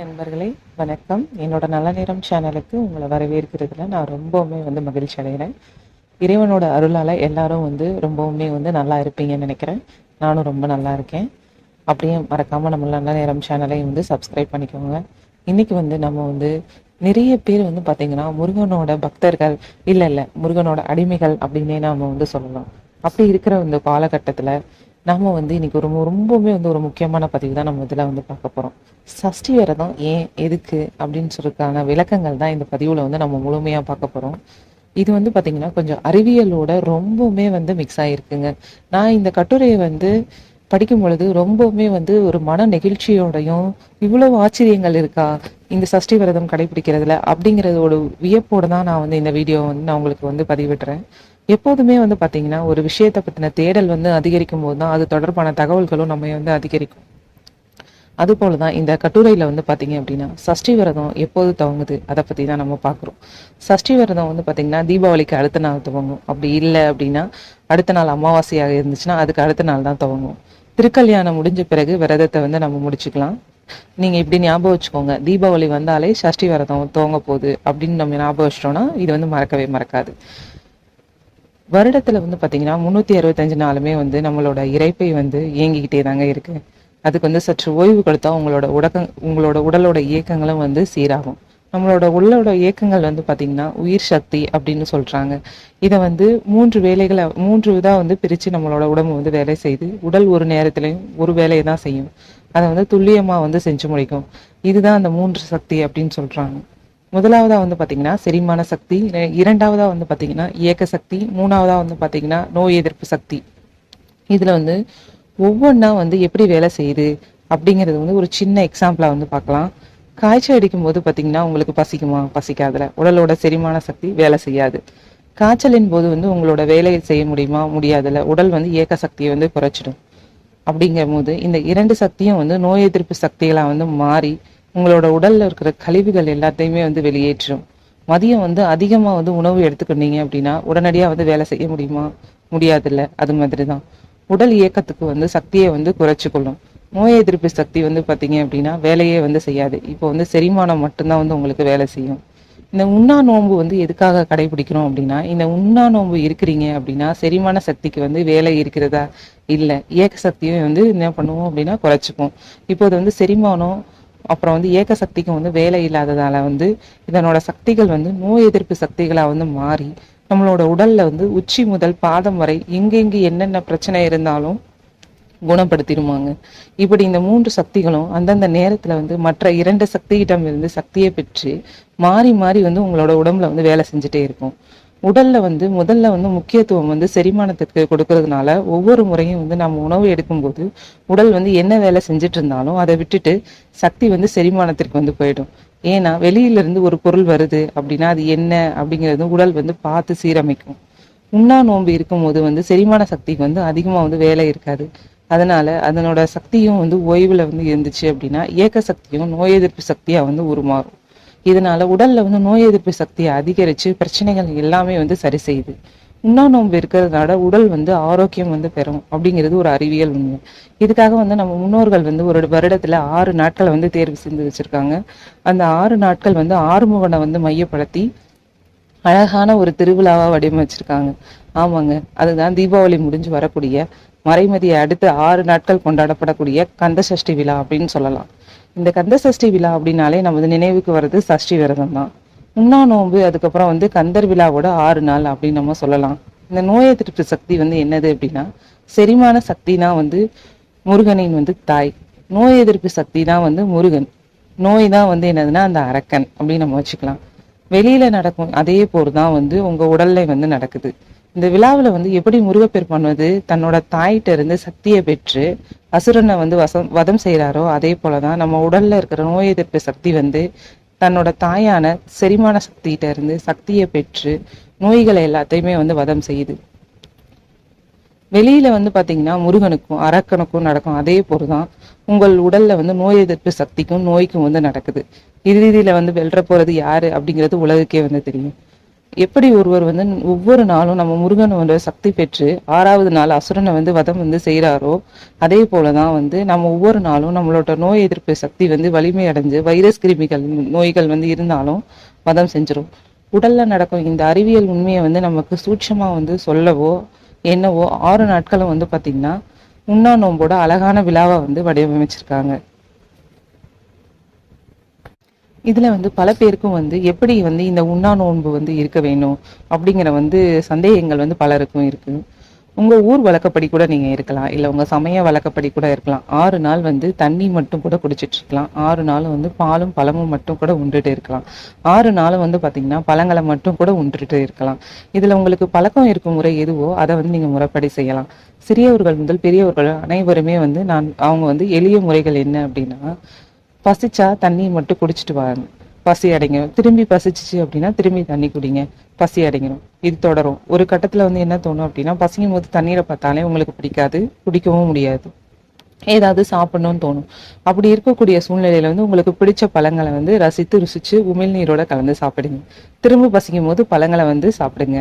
நண்பர்களே வணக்கம். என்னோட நல்ல நேரம் சேனலுக்கு உங்களை வரவேற்கிறதுல நான் ரொம்பவுமே வந்து மகிழ்ச்சி அடைகிறேன். இறைவனோட அருளால் எல்லாரும் வந்து ரொம்பவுமே வந்து நல்லா இருப்பீங்கன்னு நினைக்கிறேன். நானும் ரொம்ப நல்லா இருக்கேன். அப்படியே மறக்காமல் நம்ம நல்ல நேரம் சேனலையும் வந்து சப்ஸ்கிரைப் பண்ணிக்கோங்க. இன்னைக்கு வந்து நம்ம வந்து நிறைய பேர் வந்து பார்த்தீங்கன்னா முருகனோட பக்தர்கள் இல்லை இல்லை முருகனோட அடிமைகள் அப்படின்னே நாம் வந்து சொல்லலாம். அப்படி இருக்கிற இந்த காலகட்டத்தில் நாம வந்து இன்னைக்கு ஒரு ரொம்பவுமே வந்து ஒரு முக்கியமான பதிவு தான் நம்ம இதில் வந்து பார்க்க போகிறோம் சஷ்டி விரதம் ஏன் எதுக்கு அப்படின்னு சொல்றதுக்கான விளக்கங்கள் தான் இந்த பதிவில் வந்து நம்ம முழுமையாக பார்க்க போகிறோம் இது வந்து பார்த்தீங்கன்னா கொஞ்சம் அறிவியலோட ரொம்பவுமே வந்து மிக்ஸ் ஆகிருக்குங்க நான் இந்த கட்டுரையை வந்து படிக்கும் பொழுது ரொம்பவுமே வந்து ஒரு மன நெகிழ்ச்சியோடையும் இவ்வளவு ஆச்சரியங்கள் இருக்கா இந்த சஷ்டி விரதம் கடைபிடிக்கிறதுல அப்படிங்கிறதோட வியப்போடு தான் நான் வந்து இந்த வீடியோ வந்து நான் உங்களுக்கு வந்து பதிவிடுறேன். எப்போதுமே வந்து பார்த்தீங்கன்னா ஒரு விஷயத்தை பற்றின தேடல் வந்து அதிகரிக்கும் போது தான் அது தொடர்பான தகவல்களும் நம்ம வந்து அதிகரிக்கும். அதுபோல தான் இந்த கட்டுரையில் வந்து பார்த்தீங்க அப்படின்னா சஷ்டி விரதம் எப்போது துவங்குது அதை பற்றி தான் நம்ம பார்க்குறோம் சஷ்டி விரதம் வந்து பார்த்தீங்கன்னா தீபாவளிக்கு அடுத்த நாள் துவங்கும். அப்படி இல்லை அப்படின்னா அடுத்த நாள் அமாவாசையாக இருந்துச்சுன்னா அதுக்கு அடுத்த நாள் தான் துவங்கும். திருக்கல்யாணம் முடிஞ்ச பிறகு விரதத்தை வந்து நம்ம முடிச்சுக்கலாம். நீங்க இப்படி ஞாபகம் வச்சுக்கோங்க தீபாவளி வந்தாலே சஷ்டி விரதம் துவங்க போகுது அப்படின்னு நம்ம ஞாபகம் வச்சிட்டோம்னா இது வந்து மறக்கவே மறக்காது. வருடத்தில் வந்து பார்த்தீங்கன்னா முந்நூற்றி அறுபத்தஞ்சு நாளுமே வந்து நம்மளோட இறைப்பை வந்து இயங்கிக்கிட்டே தாங்க இருக்கு. அதுக்கு வந்து சற்று ஓய்வு கொடுத்தா உங்களோட உடக்க உங்களோட உடலோட இயக்கங்களும் வந்து சீராகும். நம்மளோட உள்ளோட இயக்கங்கள் வந்து பார்த்தீங்கன்னா உயிர் சக்தி அப்படின்னு சொல்றாங்க. இதை வந்து மூன்று வேலைகளை மூன்று இதாக வந்து பிரித்து நம்மளோட உடம்பு வந்து வேலை செய்து உடல் ஒரு நேரத்துலையும் ஒரு வேலையை தான் செய்யும். அதை வந்து துல்லியமாக வந்து செஞ்சு முடிக்கும். இதுதான் அந்த மூன்று சக்தி அப்படின்னு சொல்கிறாங்க முதலாவதா வந்து பாத்தீங்கன்னா செரிமான சக்தி இரண்டாவதாக இரண்டாவதா வந்து பாத்தீங்கன்னா இயக்க சக்தி மூணாவதா வந்து பாத்தீங்கன்னா நோய் எதிர்ப்பு சக்தி. இதுல வந்து ஒவ்வொன்றா வந்து எப்படி வேலை செய்யுது அப்படிங்கிறது வந்து ஒரு சின்ன எக்ஸாம்பிளா வந்து பார்க்கலாம் காய்ச்சல் அடிக்கும் போது பாத்தீங்கன்னா உங்களுக்கு பசிக்குமா? பசிக்காதுல. உடலோட செரிமான சக்தி வேலை செய்யாது. காய்ச்சலின் போது வந்து உங்களோட வேலையை செய்ய முடியுமா? முடியாதுல. உடல் வந்து இயக்க சக்தியை வந்து குறைச்சிடும். அப்படிங்கும் போது இந்த இரண்டு சக்தியும் வந்து நோய் எதிர்ப்பு சக்திகளாக வந்து மாறி உங்களோட உடலில் இருக்கிற கழிவுகள் எல்லாத்தையுமே வந்து வெளியேற்றும். மதியம் வந்து அதிகமாக வந்து உணவு எடுத்துக்கிட்டீங்க அப்படின்னா உடனடியாக வந்து வேலை செய்ய முடியுமா? முடியாதுல்ல. அது மாதிரி தான் உடல் இயக்கத்துக்கு வந்து சக்தியை வந்து குறைச்சிக்கொள்ளும். நோய் எதிர்ப்பு சக்தி வந்து பார்த்தீங்க அப்படின்னா வேலையே வந்து செய்யாது. இப்போ வந்து செரிமானம் மட்டும்தான் வந்து உங்களுக்கு வேலை செய்யும். இந்த உண்ணா நோன்பு வந்து எதுக்காக கடைபிடிக்கிறோம் அப்படின்னா இந்த உண்ணா நோன்பு இருக்கிறீங்க அப்படின்னா செரிமான சக்திக்கு வந்து வேலை இருக்கிறதா? இல்லை. இயக்க சக்தியும் வந்து என்ன பண்ணுவோம் அப்படின்னா குறைச்சிப்போம். இப்போது வந்து செரிமானம் அப்புறம் வந்து ஏக சக்திக்கும் வந்து வேலை இல்லாததால வந்து இதனோட சக்திகள் வந்து நோய் எதிர்ப்பு சக்திகளா வந்து மாறி நம்மளோட உடல்ல வந்து உச்சி முதல் பாதம் வரை எங்கெங்கு என்னென்ன பிரச்சனை இருந்தாலும் குணப்படுத்திடுவாங்க இப்படி இந்த மூன்று சக்திகளும் அந்தந்த நேரத்துல வந்து மற்ற இரண்டு சக்தியிடம் இருந்து சக்தியை பெற்று மாறி மாறி வந்து உங்களோட உடம்புல வந்து வேலை செஞ்சுட்டே இருக்கும். உடல்ல வந்து முதல்ல வந்து முக்கியத்துவம் வந்து செரிமானத்துக்கு கொடுக்கறதுனால ஒவ்வொரு முறையும் வந்து நம்ம உணவு எடுக்கும்போது உடல் வந்து என்ன வேலை செஞ்சுட்டு இருந்தாலும் அதை விட்டுட்டு சக்தி வந்து செரிமானத்திற்கு வந்து போயிடும். ஏன்னா வெளியில இருந்து ஒரு பொருள் வருது அப்படின்னா அது என்ன அப்படிங்கிறது உடல் வந்து பார்த்து சீரமைக்கும். உண்ணா நோன்பு இருக்கும்போது வந்து செரிமான சக்திக்கு வந்து அதிகமாக வந்து வேலை இருக்காது. அதனால அதனோட சக்தியும் வந்து ஓய்வில் வந்து இருந்துச்சு அப்படின்னா இயக்க சக்தியும் நோய் எதிர்ப்பு சக்தியாக வந்து உருமாறும். இதனால உடல்ல வந்து நோய் எதிர்ப்பு சக்தியை அதிகரிச்சு பிரச்சனைகள் எல்லாமே வந்து சரி செய்யுது. உண்ணா நோன்பு இருக்கிறதுனால உடல் வந்து ஆரோக்கியம் வந்து பெறும் அப்படிங்கிறது ஒரு அறிவியல் உண்மை. இதுக்காக வந்து நம்ம முன்னோர்கள் வந்து ஒரு வருடத்துல ஆறு நாட்களை வந்து தேர்வு செஞ்சு வச்சிருக்காங்க. அந்த ஆறு நாட்கள் வந்து ஆறுமுகனை வந்து மையப்படுத்தி அழகான ஒரு திருவிழாவா வடிவமைச்சிருக்காங்க. ஆமாங்க. அதுதான் தீபாவளி முடிஞ்சு வரக்கூடிய மறைமதியை அடுத்து ஆறு நாட்கள் கொண்டாடப்படக்கூடிய கந்த சஷ்டி விழா அப்படின்னு சொல்லலாம். இந்த கந்த சஷ்டி விழா அப்படின்னாலே நமது நினைவுக்கு வர்றது சஷ்டி விரதம் தான். உண்ணா நோன்பு அதுக்கப்புறம் வந்து கந்தர் விழாவோட ஆறு நாள் அப்படின்னு நம்ம சொல்லலாம். இந்த நோய் எதிர்ப்பு சக்தி வந்து என்னது அப்படின்னா செரிமான சக்தினா வந்து முருகனின் வந்து தாய். நோய் எதிர்ப்பு சக்தி தான் வந்து முருகன். நோய் தான் வந்து என்னதுன்னா அந்த அரக்கன் அப்படின்னு நம்ம வச்சுக்கலாம். வெளியில நடக்கும் அதே போர் தான் வந்து உங்க உடல்ல வந்து நடக்குது. இந்த விழாவுல வந்து எப்படி முருகப்பெருமான் வந்து தன்னோட தாயிட்ட இருந்து சக்தியை பெற்று அசுரனை வந்து வசம் வதம் செய்கிறாரோ அதே போலதான் நம்ம உடல்ல இருக்கிற நோய் எதிர்ப்பு சக்தி வந்து தன்னோட தாயான செரிமான சக்திகிட்ட இருந்து சக்தியை பெற்று நோய்களை எல்லாத்தையுமே வந்து வதம் செய்யுது. வெளியில வந்து பாத்தீங்கன்னா முருகனுக்கும் அரக்கனுக்கும் நடக்கும் அதே போலதான் உங்கள் உடல்ல வந்து நோய் எதிர்ப்பு சக்திக்கும் நோய்க்கும் வந்து நடக்குது. இறுதியில வந்து வெல்ற போறது யாரு அப்படிங்கிறது உலகுக்கே வந்து தெரியும். எப்படி ஒருவர் வந்து ஒவ்வொரு நாளும் நம்ம முருகனோட சக்தி பெற்று ஆறாவது நாள் அசுரனை வந்து வதம் வந்து செய்கிறாரோ அதே போலதான் வந்து நம்ம ஒவ்வொரு நாளும் நம்மளோட நோய் எதிர்ப்பு சக்தி வந்து வலிமை அடைஞ்சு வைரஸ் கிருமிகள் நோய்கள் வந்து இருந்தாலும் வதம் செஞ்சிடும் உடல்ல நடக்கும் இந்த அறிவியல் உண்மையை வந்து நமக்கு சூட்சமாக வந்து சொல்லவோ என்னவோ ஆறு நாட்களும் வந்து பார்த்திங்கன்னா உண்ணா நோம்போட அழகான விழாவை வந்து வடிவமைச்சிருக்காங்க. இதுல வந்து பல பேருக்கும் வந்து எப்படி வந்து இந்த உண்ணா நோன்பு வந்து இருக்க வேணும் அப்படிங்கிற வந்து சந்தேகங்கள் வந்து பலருக்கும் இருக்கு. உங்க ஊர் வழக்கப்படி கூட நீங்க இருக்கலாம். இல்ல உங்க சமய வழக்கப்படி கூட இருக்கலாம். ஆறு நாள் வந்து தண்ணி மட்டும் கூட குடிச்சிட்டு இருக்கலாம். ஆறு நாள் வந்து பாலும் பழமும் மட்டும் கூட உண்டுட்டு இருக்கலாம். ஆறு நாள் வந்து பாத்தீங்கன்னா பழங்களை மட்டும் கூட உண்டுட்டு இருக்கலாம். இதுல உங்களுக்கு பழக்கம் இருக்கும் முறை எதுவோ அதை வந்து நீங்க முறைப்படி செய்யலாம். சிறியவர்கள் முதல் பெரியவர்கள் அனைவருமே வந்து நான் அவங்க வந்து எளிய முறைகள் என்ன அப்படின்னா பசிச்சா தண்ணியை மட்டும் குடிச்சிட்டு வாங்க. பசி அடைங்கிடும் திரும்பி பசிச்சிச்சு அப்படின்னா திரும்பி தண்ணி குடிங்க. பசி அடைங்கிடும் இது தொடரும். ஒரு கட்டத்தில் வந்து என்ன தோணும் அப்படின்னா பசிக்கும் போது தண்ணீரை பார்த்தாலே உங்களுக்கு பிடிக்காது குடிக்கவும் முடியாது. ஏதாவது சாப்பிடணும்னு தோணும். அப்படி இருக்கக்கூடிய சூழ்நிலையில வந்து உங்களுக்கு பிடிச்ச பழங்களை வந்து ரசித்து ருசிச்சு உமிழ்நீரோட கலந்து சாப்பிடுங்க. திரும்ப பசிக்கும் போது பழங்களை வந்து சாப்பிடுங்க.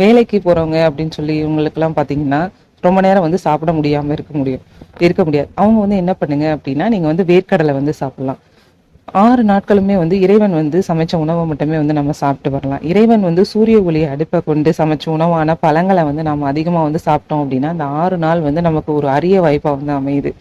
வேலைக்கு போறவங்க அப்படின்னு சொல்லி இவங்களுக்கெல்லாம் பாத்தீங்கன்னா ரொம்ப நேரம் வந்து சாப்பிட முடியாம இருக்க முடியும் இருக்க முடியாது. அவங்க வந்து என்ன பண்ணுங்க அப்படின்னா நீங்க வந்து வேர்க்கடலை வந்து சாப்பிடலாம். ஆறு நாட்களுமே வந்து இறைவன் வந்து சமைச்ச உணவை மட்டுமே வந்து நம்ம சாப்பிட்டு வரலாம். இறைவன் வந்து சூரிய ஒளி அடுப்பை கொண்டு சமைச்ச உணவான பழங்களை வந்து நம்ம அதிகமா வந்து சாப்பிட்டோம் அப்படின்னா அந்த ஆறு நாள் வந்து நமக்கு ஒரு அரிய வாய்ப்பா வந்து அமையுது.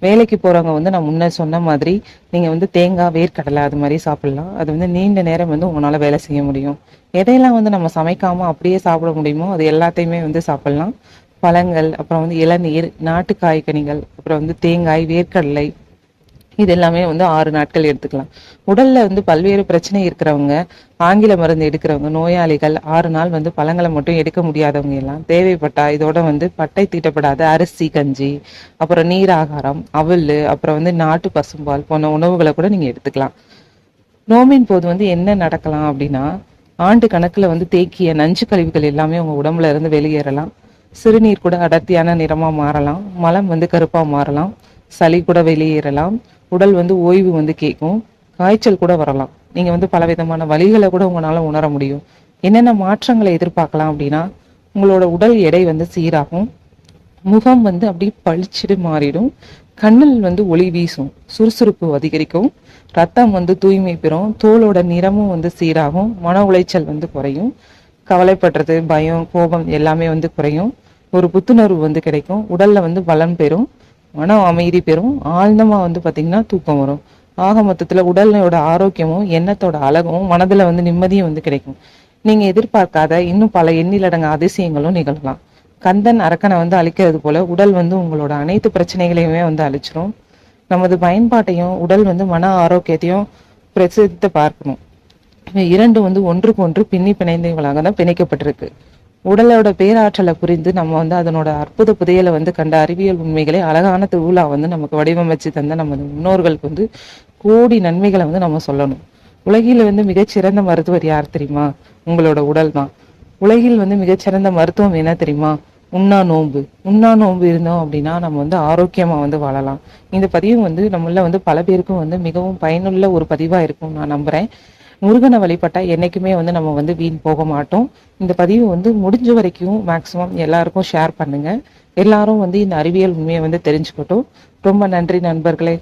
வேலைக்கு போறவங்க வந்து நான் முன்ன சொன்ன மாதிரி நீங்க வந்து தேங்காய் வேர்க்கடலை அது மாதிரி சாப்பிடலாம். அது வந்து நீண்ட நேரம் வந்து உங்களால் வேலை செய்ய முடியும். எதையெல்லாம் வந்து நம்ம சமைக்காம அப்படியே சாப்பிட முடியுமோ அது எல்லாத்தையுமே வந்து சாப்பிடலாம். பழங்கள் அப்புறம் வந்து இளநீர் நாட்டு காய்கனிகள் அப்புறம் வந்து தேங்காய் வேர்க்கடலை இது எல்லாமே வந்து ஆறு நாட்கள் எடுத்துக்கலாம். உடல்ல வந்து பல்வேறு பிரச்சனை இருக்கிறவங்க ஆங்கில மருந்து எடுக்கிறவங்க நோயாளிகள் ஆறு நாள் வந்து பழங்களை மட்டும் எடுக்க முடியாதவங்க எல்லாம் தேவைப்பட்டா இதோட வந்து பட்டை தீட்டப்படாத அரிசி கஞ்சி அப்புறம் நீர் ஆகாரம் அவல் அப்புறம் வந்து நாட்டு பசும்பால் போன்ற உணவுகளை கூட நீங்க எடுத்துக்கலாம். நோம்பின் போது வந்து என்ன நடக்கலாம் அப்படின்னா ஆண்டு கணக்குல வந்து தேக்கிய நஞ்சு கழிவுகள் எல்லாமே உங்க உடம்புல இருந்து வெளியேறலாம். சிறுநீர் கூட அடர்த்தியான நிறமாக மாறலாம். மலம் வந்து கருப்பாக மாறலாம். சளி கூட வெளியேறலாம். உடல் வந்து ஓய்வு வந்து கேட்கும். காய்ச்சல் கூட வரலாம். நீங்கள் வந்து பலவிதமான வலிகளை கூட உங்களால் உணர முடியும். என்னென்ன மாற்றங்களை எதிர்பார்க்கலாம் அப்படின்னா உங்களோட உடல் எடை வந்து சீராகும். முகம் வந்து அப்படியே பளிச்சிடு மாறிடும். கண்ணில் வந்து ஒளி வீசும். சுறுசுறுப்பு அதிகரிக்கும். ரத்தம் வந்து தூய்மை பெறும். தோலோட நிறமும் வந்து சீராகும். மன உளைச்சல் வந்து குறையும். கவலைப்படுறது பயம் கோபம் எல்லாமே வந்து குறையும். ஒரு புத்துணர்வு வந்து கிடைக்கும். உடலில் வந்து பலம் பெறும். மன அமைதி பெறும். ஆழ்ந்தமா வந்து பார்த்திங்கன்னா தூக்கம் வரும். ஆக மொத்தத்துல உடலோட ஆரோக்கியமும் எண்ணத்தோட அழகும் மனதுல வந்து நிம்மதியும் வந்து கிடைக்கும். நீங்க எதிர்பார்க்காத இன்னும் பல எண்ணிலடங்க அதிசயங்களும் நிகழலாம். கந்தன் அரக்கனை வந்து அழிக்கிறது போல உடல் வந்து உங்களோட அனைத்து பிரச்சனைகளையுமே வந்து அழிச்சிரும். நமது பயன்பாட்டையும் உடல் வந்து மன ஆரோக்கியத்தையும் பிரசித்து பார்க்கணும். இரண்டு வந்து ஒன்றுக்கு ஒன்று பின்னி பிணைந்தவங்களாக தான் பிணைக்கப்பட்டிருக்கு. உடலோட பேராற்றலை புரிந்து நம்ம வந்து அதனோட அற்புத புதையலை வந்து கண்ட அறிவியல் உண்மைகளை அழகான திருவிழா வந்து நமக்கு வடிவமைச்சு தந்த நமது முன்னோர்களுக்கு வந்து கோடி நன்மைகளை வந்து நம்ம சொல்லணும். உலகில் வந்து மிகச்சிறந்த மருத்துவர் யார் தெரியுமா? உங்களோட உடல் தான். உலகில் வந்து மிகச்சிறந்த மருத்துவம் என்ன தெரியுமா? உண்ணா நோன்பு. உண்ணா நோன்பு இருந்தோம் அப்படின்னா நம்ம வந்து ஆரோக்கியமா வந்து வாழலாம். இந்த பதிவு வந்து நம்மள வந்து பல பேருக்கும் வந்து மிகவும் பயனுள்ள ஒரு பதிவா இருக்கும் நான் நம்புறேன். முருகனை வழிபட்டால் என்றைக்குமே வந்து நம்ம வந்து வீண் போக மாட்டோம். இந்த பதிவு வந்து முடிஞ்ச வரைக்கும் மேக்சிமம் எல்லாருக்கும் ஷேர் பண்ணுங்கள் எல்லாரும் வந்து இந்த அறிவியல் உண்மையை வந்து தெரிஞ்சுக்கட்டும். ரொம்ப நன்றி நண்பர்களே.